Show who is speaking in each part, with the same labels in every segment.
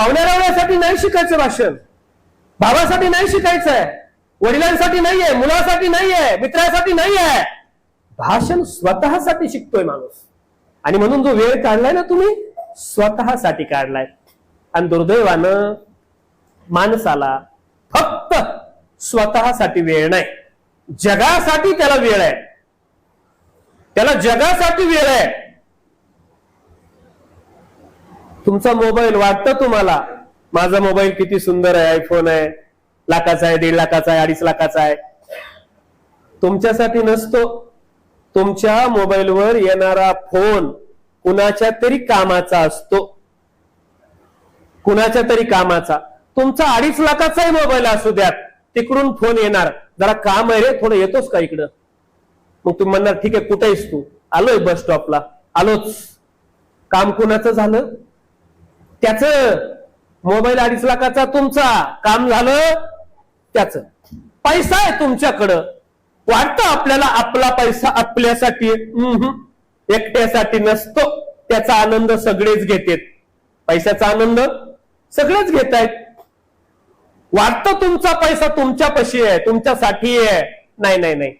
Speaker 1: पाहुण्या रावण्यासाठी नाही शिकायचं भाषण. भावासाठी नाही शिकायचं आहे वडिलांसाठी नाहीये मुलासाठी नाहीये मित्रासाठी नाहीये. भाषण स्वतःसाठी शिकतोय माणूस. आणि म्हणून जो वेळ काढलाय ना तुम्ही स्वतःसाठी काढलाय. आणि दुर्दैवानं माणसाला फक्त स्वतःसाठी वेळ नाही. जगासाठी त्याला वेळ आहे. त्याला जगासाठी वेळ आहे. तुमचा मोबाईल वाटतं तुम्हाला? माझा मोबाईल किती सुंदर आहे आयफोन आहे लाखाचा आहे दीड लाखाचा आहे अडीच लाखाचा आहे. तुमच्यासाठी नसतो. तुमच्या मोबाईलवर येणारा फोन कुणाच्या तरी कामाचा असतो. कुणाच्या तरी कामाचा. तुमचा अडीच लाखाचाही मोबाईल असू द्यात. तिकडून फोन येणार. जरा काम आहे रे थोडं येतोच का इकडं? मग तुम्ही म्हणणार ठीक आहे कुठे तू? आलोय बस स्टॉपला आलोच. काम कुणाचं झालं? त्याच मोबाईल अडीच लाखाचा तुमचा काम झालं त्याच. पैसा आहे तुमच्याकडं. वाटतं आपल्याला आपला पैसा आपल्यासाठी एकट्यासाठी नसतो. त्याचा आनंद सगळेच घेतात. पैशाचा आनंद सगळेच घेत आहेत वाटतं तुमचा पैसा तुमच्यापाशी आहे तुमच्यासाठी आहे. नाही नाही नाही.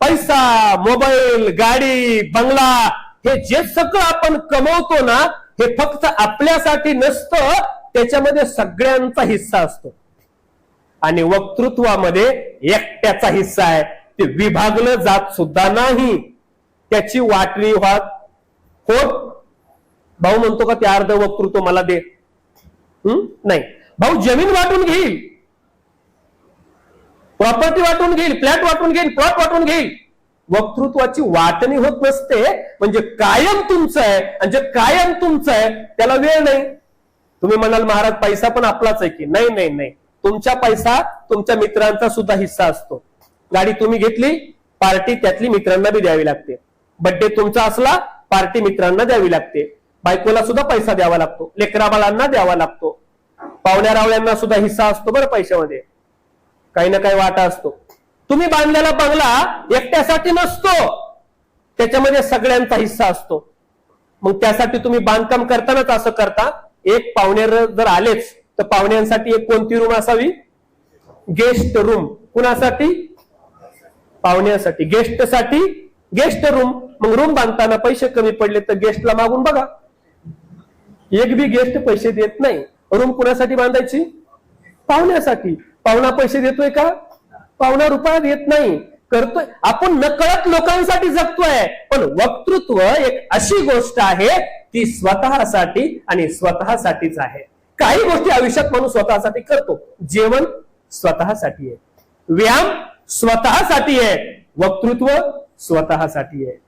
Speaker 1: पैसा मोबाईल गाडी बंगला हे जे सगळं आपण कमवतो ना हे फक्त आपल्यासाठी नसतं त्याच्यामध्ये सगळ्यांचा हिस्सा असतो. आणि वक्तृत्वामध्ये एकट्याचा हिस्सा आहे. ते विभागलं जात सुद्धा नाही. त्याची वाटणी व्हात होत भाऊ म्हणतो का ते अर्ध वक्तृत्व मला दे. नाही. भाऊ जमीन वाटून घेईल. प्रॉपर्टी वाटून घेईल. फ्लॅट वाटून घेईल. प्लॉट वाटून घेईल. वक्तृत्वाची वाटणी होत नसते. म्हणजे कायम तुमचं आहे. आणि जे कायम तुमचं आहे त्याला वेळ नाही. तुम्ही म्हणाल महाराज पैसा पण आपलाच आहे की? नाही नाही नाही. तुमचा पैसा तुमच्या मित्रांचा सुद्धा हिस्सा असतो. गाडी तुम्ही घेतली पार्टी त्यातली मित्रांना बी द्यावी लागते. बड्डे तुमचा असला पार्टी मित्रांना द्यावी लागते. बायकोला सुद्धा पैसा द्यावा लागतो. लेकरा बाळांना द्यावा लागतो. पाहुण्या रावळ्यांना सुद्धा हिस्सा असतो बरं पैशामध्ये. काही ना काही वाटा असतो. तुम्ही बांधलेला बंगला एकट्यासाठी नसतो. त्याच्यामध्ये सगळ्यांचा हिस्सा असतो. मग त्यासाठी तुम्ही बांधकाम करतानाच असं करता. एक पाहुणे जर आलेच तर पाहुण्यांसाठी एक कोणती रूम असावी? गेस्ट रूम कुणासाठी? पाहुण्यासाठी. गेस्टसाठी गेस्ट रूम मग रूम बांधताना पैसे कमी पडले तर गेस्टला मागून बघा. एक बी गेस्ट पैसे देत नाही. रूम कुणासाठी बांधायची? पाहुण्यासाठी. पाहुणा पैसे देतोय का? पाहुणा रुपया येत नाही. करतोय. आपण नकळत लोकांसाठी जगतोय. पण वक्तृत्व एक अशी गोष्ट आहे ती स्वतःसाठी आणि स्वतःसाठीच आहे. काही गोष्टी आयुष्यात माणूस स्वतःसाठी करतो. जेवण स्वतःसाठी आहे. व्यायाम स्वतःसाठी आहे. वक्तृत्व स्वतःसाठी आहे.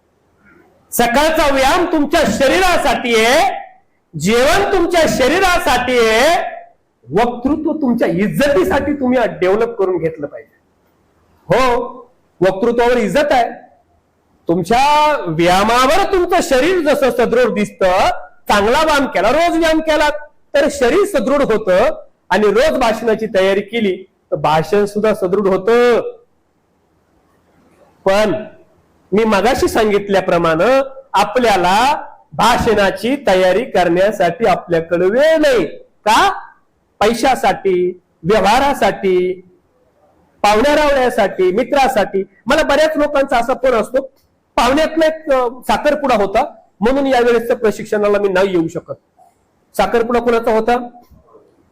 Speaker 1: सकाळचा व्यायाम तुमच्या शरीरासाठी आहे. जेवण तुमच्या शरीरासाठी आहे. वक्तृत्व तुमच्या इज्जतीसाठी तुम्ही डेव्हलप करून घेतलं पाहिजे. हो वक्तृत्वावर इज्जत आहे. तुमच्या व्यायामावर तुमचं शरीर जसं सदृढ दिसतं चांगला व्यायाम केला रोज व्यायाम केला तर शरीर सदृढ होतं आणि रोज भाषणाची तयारी केली तर भाषण सुद्धा सदृढ होत. पण मी मगाशी सांगितल्याप्रमाणे आपल्याला भाषणाची तयारी करण्यासाठी आपल्याकडे वेळ नाही. का? पैशासाठी व्यवहारासाठी पाहुण्या रावण्यासाठी मित्रासाठी मला बऱ्याच लोकांचा असा पण असतो पाहुण्यातला एक साखरपुडा होता म्हणून यावेळेसच्या प्रशिक्षणाला मी नाही येऊ शकत. साखरपुडा कोणाचा होता?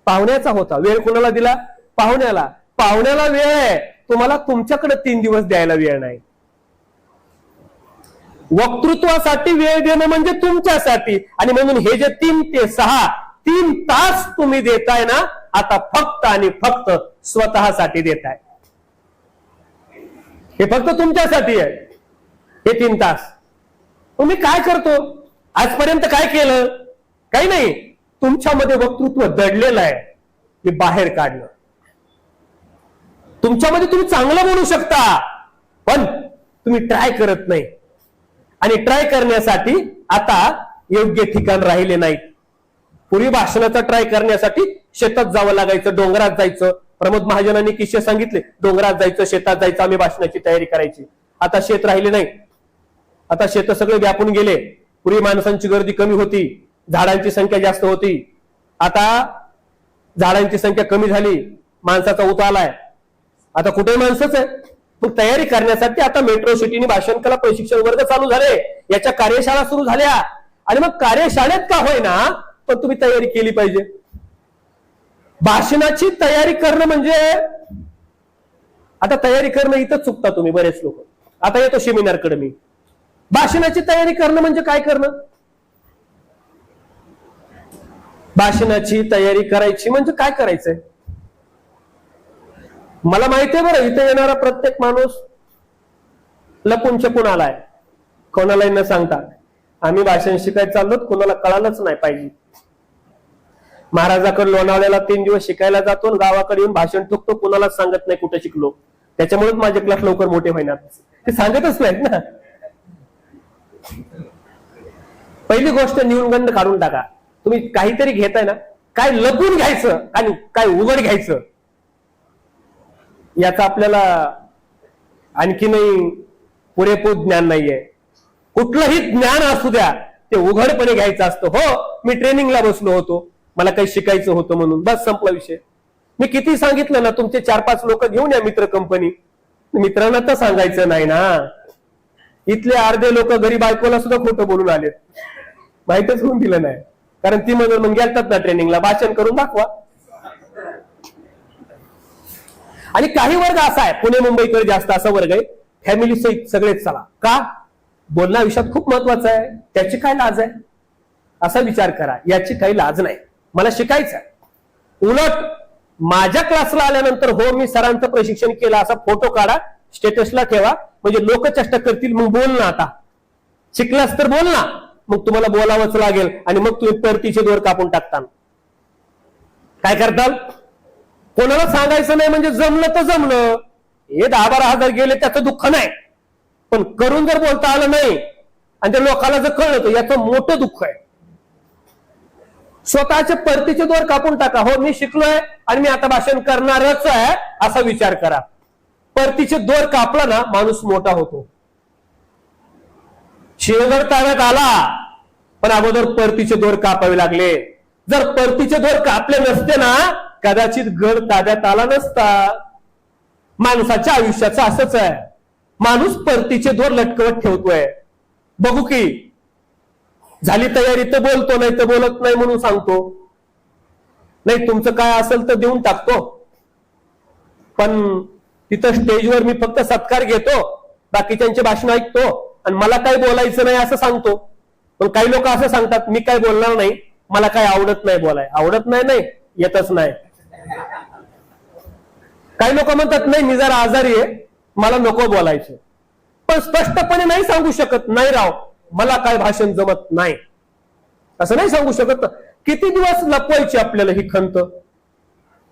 Speaker 1: पाहुण्याचा होता. वेळ कोणाला दिला? पाहुण्याला. पाहुण्याला वेळ आहे. तुम्हाला तुमच्याकडे तीन दिवस द्यायला वेळ नाही. वक्तृत्वासाठी वेळ देणं म्हणजे तुमच्यासाठी. आणि म्हणून हे जे तीन ते सहा तीन तास तुम्ही देताय ना आता फक्त आणि फक्त स्वतःसाठी देताय. हे फक्त तुमच्यासाठी आहे. हे तीन तास. मी काय करतो? आजपर्यंत काय केलं? काही नाही. तुमच्यामध्ये वक्तृत्व दडलेलं आहे. मी बाहेर काढलं. तुमच्यामध्ये तुम्ही चांगलं बोलू शकता. पण तुम्ही ट्राय करत नाही. आणि ट्राय करण्यासाठी आता योग्य ठिकाण राहिले नाहीत. पूर्वी भाषणाचा ट्राय करण्यासाठी शेतात जावं लागायचं डोंगरात जायचं. प्रमोद महाजनांनी किस्से सांगितले. डोंगरात जायचं शेतात जायचं आम्ही भाषणाची तयारी करायची. आता शेत राहिले नाही. आता शेत सगळे व्यापून गेले. पूर्वी माणसांची गर्दी कमी होती. झाडांची संख्या जास्त होती. आता झाडांची संख्या कमी झाली. माणसाचा उत आलाय. आता कुठे माणसंच आहे. मग तयारी करण्यासाठी आता मेट्रो सिटीने भाषण कला प्रशिक्षण वर्ग चालू झाले. याच्या कार्यशाळा सुरू झाल्या. आणि मग कार्यशाळेत का होईना पण तुम्ही तयारी केली पाहिजे. भाषणाची तयारी करणं म्हणजे आता तयारी करणं इथं चुकता तुम्ही बरेच लोक. आता येतो सेमिनारकडे मी. भाषणाची तयारी करणं म्हणजे काय करणं? भाषणाची तयारी करायची म्हणजे काय करायचंय? मला माहितीये बरं इथे येणारा प्रत्येक माणूस लपून छपून आलाय कोणालाही न सांगता. आम्ही भाषण शिकायला चाललो कोणाला कळालंच नाही पाहिजे. महाराजाकडे लोणावळ्याला तीन दिवस शिकायला जातो गावाकडे येऊन भाषण ठोकतो कुणालाच सांगत नाही कुठे शिकलो. त्याच्यामुळेच माझे क्लास लवकर मोठे होईनात. ते सांगतच नाहीत ना. पहिली गोष्ट गंध काढून टाका. तुम्ही काहीतरी घेताय ना काय लपून घ्यायचं आणि काय उघड घ्यायचं याचा आपल्याला आणखीनही पुरेपूर ज्ञान नाहीये. कुठलंही ज्ञान असू द्या ते उघडपणे घ्यायचं असतं. हो मी ट्रेनिंगला बसलो होतो. मला काही शिकायचं होतं म्हणून. बस संपला विषय. मी किती सांगितलं ना तुमचे चार पाच लोक घेऊन या मित्र कंपनी मित्रांना तर सांगायचं नाही ना. इथले अर्धे लोक घरी बायकोला सुद्धा खोटं बोलून आलेत. माहितच होऊन दिलं नाही. कारण ती मग मग गेलतात ना ट्रेनिंगला. भाषण करून दाखवा. आणि काही वर्ग असा आहे पुणे मुंबईकडे जास्त असा वर्ग आहे फॅमिली सहित सगळेच चला. का? बोलणं आयुष्यात खूप महत्वाचं आहे. त्याची काय लाज आहे? असा विचार करा. याची काही लाज नाही. मला शिकायचं आहे उलट माझ्या क्लासला आल्यानंतर हो मी सरांचं प्रशिक्षण केलं असा फोटो काढा स्टेटसला ठेवा. म्हणजे लोक चेष्टा करतील मग बोल ना आता. शिकलास तर बोल ना. मग तुम्हाला बोलावंच लागेल आणि मग तुम्ही परतीचे दोर कापून टाकता. काय करताल? कोणाला सांगायचं नाही म्हणजे जमलं तर जमलं. हे दहा बारा हजार गेले त्याचं दुःख नाही. पण करून जर बोलता आलं नाही आणि त्या लोकांना जर कळलं तर याचं मोठं दुःख आहे. स्वतःचे परतीचे दोर कापून टाका. हो मी शिकलोय आणि मी आता भाषण करणारच आहे असा विचार करा. परतीचे दोर कापला ना माणूस मोठा होतो. शिवगड ताब्यात आला पण अगोदर परतीचे दोर कापावे लागले. जर परतीचे दोर कापले नसते ना कदाचित गड ताब्यात आला नसता. माणसाच्या आयुष्याचं असंच आहे. माणूस परतीचे दोर लटकवत ठेवतोय. बघू की झाली तयारी तर बोलतो नाही तर बोलत नाही म्हणून सांगतो. नाही तुमचं काय असेल तर देऊन टाकतो. पण तिथं स्टेजवर मी फक्त सत्कार घेतो बाकीच्यांचे भाषण ऐकतो आणि मला काय बोलायचं नाही असं सांगतो. पण काही लोक असं सांगतात मी काय बोलणार नाही मला काय आवडत नाही बोलाय. आवडत नाही नाही येतच नाही. काही लोक म्हणतात नाही मी जरा आजारी आहे मला नको बोलायचं. पण स्पष्टपणे नाही सांगू शकत नाही राव मला काय भाषण जमत नाही. असं नाही सांगू शकत. किती दिवस लपवायची आपल्याला ही खंत?